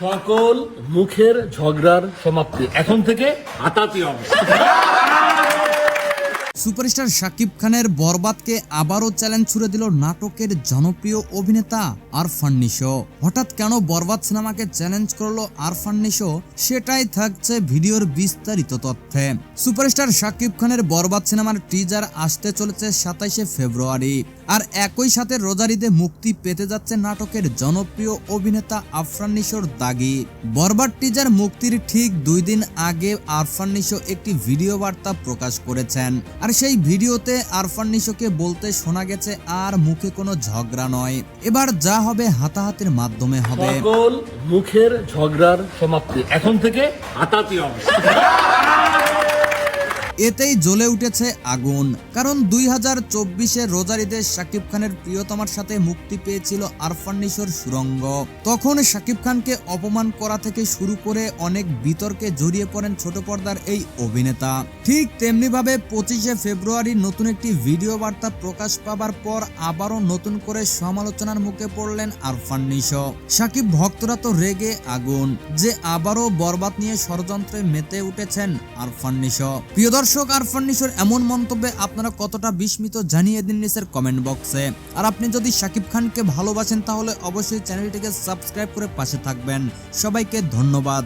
সকল মুখের ঝগড়ার সমাপ্তি। এখন থেকে হাতাতি হবে। সুপারস্টার শাকিব খানের বরবাদকে আবারও চ্যালেঞ্জ ছুড়ে দিল নাটকের জনপ্রিয় অভিনেতা আরফান নিশো। হঠাৎ কেন বরবাদ সিনেমাকে চ্যালেঞ্জ করল আরফান নিশো, সেটাই থাকছে ভিডিওর বিস্তারিত তথ্যে। সুপারস্টার শাকিব খানের বরবাদ সিনেমার টিজার আসতে চলেছে সাতাইশে ফেব্রুয়ারি, আর একই সাথে রোজারিদে মুক্তি পেতে যাচ্ছে নাটকের জনপ্রিয় অভিনেতা আফরান নিশোর দাগি। বরবাদ টিজার মুক্তির ঠিক দুই দিন আগে আরফান নিশো একটি ভিডিও বার্তা প্রকাশ করেছেন, আর সেই ভিডিওতে আরফান নিশোকে বলতে শোনা গেছে, আর মুখে কোনো ঝগড়া নয়। এবার যা হবে হাতাহাতির মাধ্যমে হবে। মুখের ঝগড়ার সমাপ্তি। এখন থেকে হাতাতি হবে। এতেই জ্বলে উঠেছে আগুন। কারণ দুই হাজার চব্বিশে রোজারিদে শাকিব খানের প্রিয়তমার সাথে মুক্তি পেয়েছিল আরফান সুরঙ্গ। তখন শাকিব খানকে অপমান করা থেকে শুরু করে অনেক বিতর্কে জড়িয়ে পড়েন ছোট পর্দার এই অভিনেতা। ঠিক তেমনি ভাবে পঁচিশে ফেব্রুয়ারি নতুন একটি ভিডিও বার্তা প্রকাশ পাবার পর আবারও নতুন করে সমালোচনার মুখে পড়লেন আরফান শাকিব ভক্তরা তো রেগে আগুন, যে আবারও বরবাদ নিয়ে ষড়যন্ত্রে মেতে উঠেছেন আরফান নিশো প্রিয় দর্শক আর ফার্নিচার এমন মন্তব্যে আপনারা কতটা বিস্মিত জানিয়ে দিন নিচের কমেন্ট বক্সে আর আপনি যদি শাকিব খানকে ভালোবাসেন তাহলে অবশ্যই চ্যানেলটিকে সাবস্ক্রাইব করে পাশে থাকবেন। সবাইকে ধন্যবাদ।